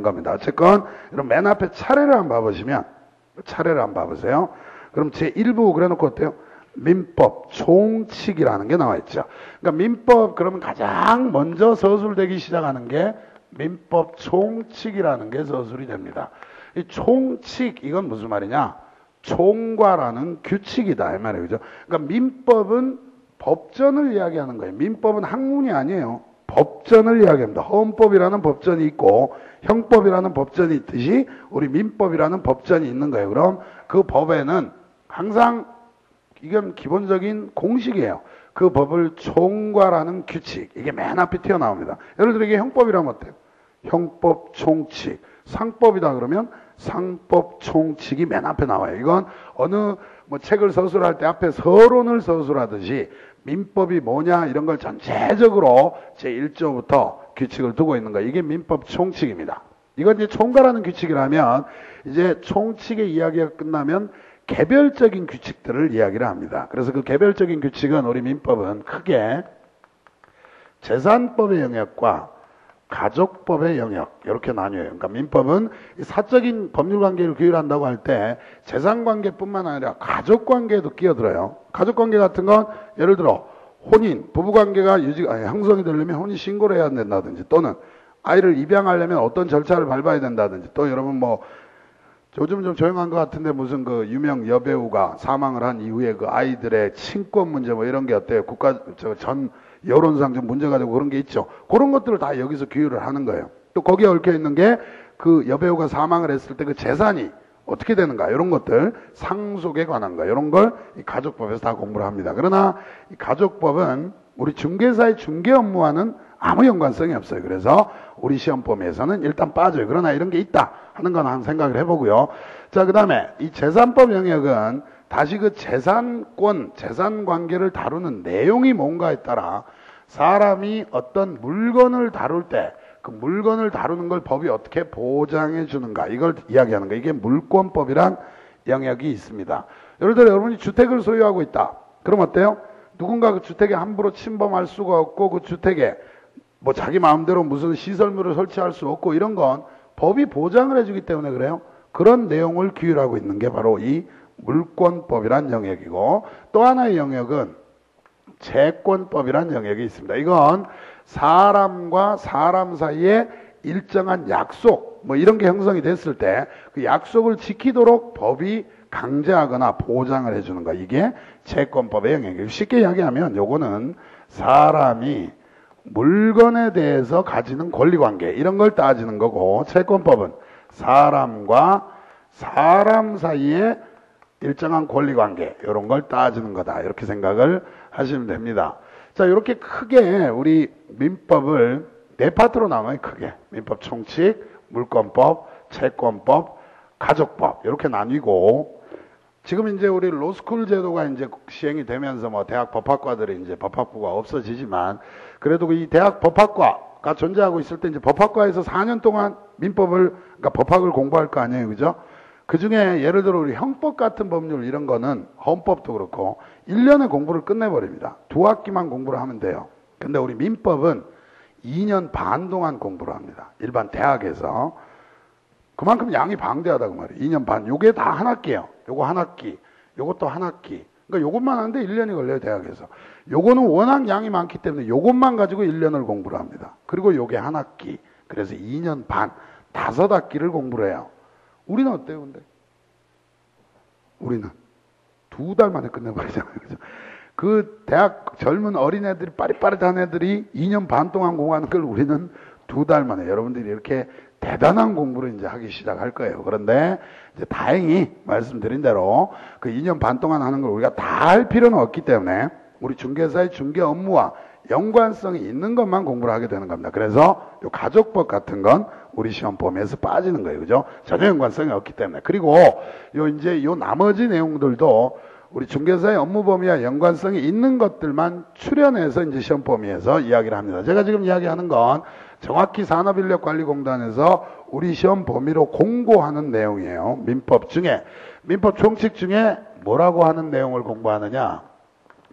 겁니다. 어쨌건 그럼 맨 앞에 차례를 한번 봐보시면 차례를 한번 봐보세요. 그럼 제 1부 그래놓고 어때요? 민법 총칙이라는 게 나와 있죠. 그러니까 민법 그러면 가장 먼저 서술되기 시작하는 게 민법 총칙이라는 게 서술이 됩니다. 이 총칙 이건 무슨 말이냐? 총과라는 규칙이다 이 말이에요. 그죠? 그러니까 민법은 법전을 이야기하는 거예요. 민법은 학문이 아니에요. 법전을 이야기합니다. 헌법이라는 법전이 있고 형법이라는 법전이 있듯이 우리 민법이라는 법전이 있는 거예요. 그럼 그 법에는 항상 이건 기본적인 공식이에요. 그 법을 총괄하는 규칙 이게 맨 앞에 튀어나옵니다. 예를 들어 이게 형법이라면 어때요? 형법 총칙 상법이다 그러면 상법 총칙이 맨 앞에 나와요. 이건 어느 뭐 책을 서술할 때 앞에 서론을 서술하듯이 민법이 뭐냐 이런 걸 전체적으로 제1조부터 규칙을 두고 있는 거예요. 이게 민법 총칙입니다. 이건 이제 총괄하는 규칙이라면 이제 총칙의 이야기가 끝나면 개별적인 규칙들을 이야기를 합니다. 그래서 그 개별적인 규칙은 우리 민법은 크게 재산법의 영역과 가족법의 영역 이렇게 나뉘어요. 그러니까 민법은 사적인 법률 관계를 규율한다고 할 때 재산 관계뿐만 아니라 가족 관계도 끼어들어요. 가족 관계 같은 건 예를 들어 혼인, 부부 관계가 유지 아니, 형성이 되려면 혼인 신고를 해야 된다든지 또는 아이를 입양하려면 어떤 절차를 밟아야 된다든지 또 여러분 뭐 요즘 좀 조용한 것 같은데 무슨 그 유명 여배우가 사망을 한 이후에 그 아이들의 친권 문제 뭐 이런 게 어때요? 국가 전 여론상 좀 문제가 되고 그런 게 있죠. 그런 것들을 다 여기서 규율을 하는 거예요. 또 거기에 얽혀 있는 게 그 여배우가 사망을 했을 때 그 재산이 어떻게 되는가 이런 것들 상속에 관한 거 이런 걸 가족법에서 다 공부를 합니다. 그러나 이 가족법은 우리 중개사의 중개 업무와는 아무 연관성이 없어요. 그래서 우리 시험 범위에서는 일단 빠져요. 그러나 이런 게 있다 하는 건 한 생각을 해보고요. 자, 그 다음에 이 재산법 영역은 다시 그 재산권, 재산 관계를 다루는 내용이 뭔가에 따라 사람이 어떤 물건을 다룰 때 그 물건을 다루는 걸 법이 어떻게 보장해 주는가 이걸 이야기하는 거 이게 물권법이란 영역이 있습니다. 예를 들어 여러분이 주택을 소유하고 있다. 그럼 어때요? 누군가 그 주택에 함부로 침범할 수가 없고 그 주택에 뭐 자기 마음대로 무슨 시설물을 설치할 수 없고 이런 건 법이 보장을 해주기 때문에 그래요. 그런 내용을 규율하고 있는 게 바로 이 물권법이란 영역이고 또 하나의 영역은 채권법이란 영역이 있습니다. 이건 사람과 사람 사이에 일정한 약속 뭐 이런 게 형성이 됐을 때 그 약속을 지키도록 법이 강제하거나 보장을 해주는 거 이게 채권법의 영역이에요. 쉽게 이야기하면 요거는 사람이 물건에 대해서 가지는 권리 관계 이런 걸 따지는 거고 채권법은 사람과 사람 사이에 일정한 권리 관계 이런 걸 따지는 거다 이렇게 생각을 하시면 됩니다. 자 이렇게 크게 우리 민법을 네 파트로 나눠요 크게 민법 총칙, 물권법, 채권법, 가족법 이렇게 나뉘고 지금 이제 우리 로스쿨 제도가 이제 시행이 되면서 뭐 대학 법학과들이 이제 법학부가 없어지지만 그래도 이 대학 법학과가 존재하고 있을 때 이제 법학과에서 4년 동안 민법을 그러니까 법학을 공부할 거 아니에요, 그죠? 그 중에 예를 들어 우리 형법 같은 법률 이런 거는 헌법도 그렇고 1년에 공부를 끝내버립니다. 두 학기만 공부를 하면 돼요. 근데 우리 민법은 2년 반 동안 공부를 합니다. 일반 대학에서. 그만큼 양이 방대하다고 말이에요. 2년 반. 요게 다 한 학기예요. 요거 한 학기. 요것도 한 학기. 그러니까 요것만 하는데 1년이 걸려요, 대학에서. 요거는 워낙 양이 많기 때문에 요것만 가지고 1년을 공부를 합니다. 그리고 요게 한 학기. 그래서 2년 반, 다섯 학기를 공부를 해요. 우리는 어때요, 근데? 우리는 두 달 만에 끝내버리잖아요. 그죠? 그 대학 젊은 어린애들이 빠릿빠릿한 애들이 2년 반 동안 공부하는 걸 우리는 두 달 만에 여러분들이 이렇게 대단한 공부를 이제 하기 시작할 거예요. 그런데 이제 다행히 말씀드린 대로 그 2년 반 동안 하는 걸 우리가 다 할 필요는 없기 때문에 우리 중개사의 중개 업무와 연관성이 있는 것만 공부를 하게 되는 겁니다. 그래서 요 가족법 같은 건 우리 시험 범위에서 빠지는 거예요. 그죠? 전혀 연관성이 없기 때문에. 그리고 요 이제 요 나머지 내용들도 우리 중개사의 업무 범위와 연관성이 있는 것들만 출연해서 이제 시험 범위에서 이야기를 합니다. 제가 지금 이야기하는 건 정확히 산업인력관리공단에서 우리 시험 범위로 공고하는 내용이에요. 민법 중에 민법 총칙 중에 뭐라고 하는 내용을 공부하느냐?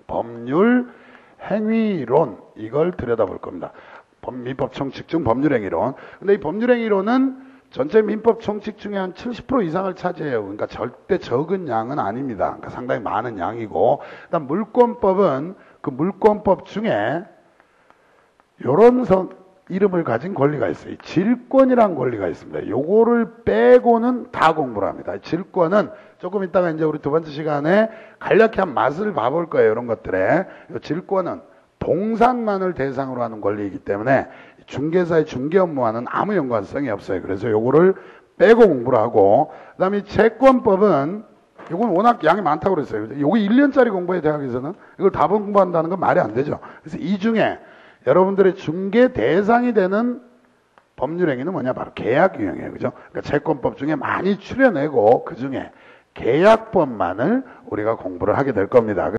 법률 행위론 이걸 들여다볼 겁니다. 민법 총칙 중 법률 행위론. 근데 이 법률 행위론은 전체 민법 총칙 중에 한 70% 이상을 차지해요. 그러니까 절대 적은 양은 아닙니다. 그러니까 상당히 많은 양이고, 그다음 물권법은 그 물권법 중에 요런 성, 이름을 가진 권리가 있어요. 질권이란 권리가 있습니다. 요거를 빼고는 다 공부를 합니다. 질권은 조금 이따가 이제 우리 두 번째 시간에 간략히 한 맛을 봐볼 거예요. 이런 것들에. 요 질권은 동산만을 대상으로 하는 권리이기 때문에 중개사의 중개 업무와는 아무 연관성이 없어요. 그래서 요거를 빼고 공부를 하고, 그 다음에 채권법은 이건 워낙 양이 많다고 그랬어요. 요거 1년짜리 공부해 대학에서는 이걸 다 공부한다는 건 말이 안 되죠. 그래서 이 중에 여러분들의 중개 대상이 되는 법률 행위는 뭐냐? 바로 계약 유형이에요. 그죠? 그러니까 채권법 중에 많이 추려내고 그 중에 계약법만을 우리가 공부를 하게 될 겁니다.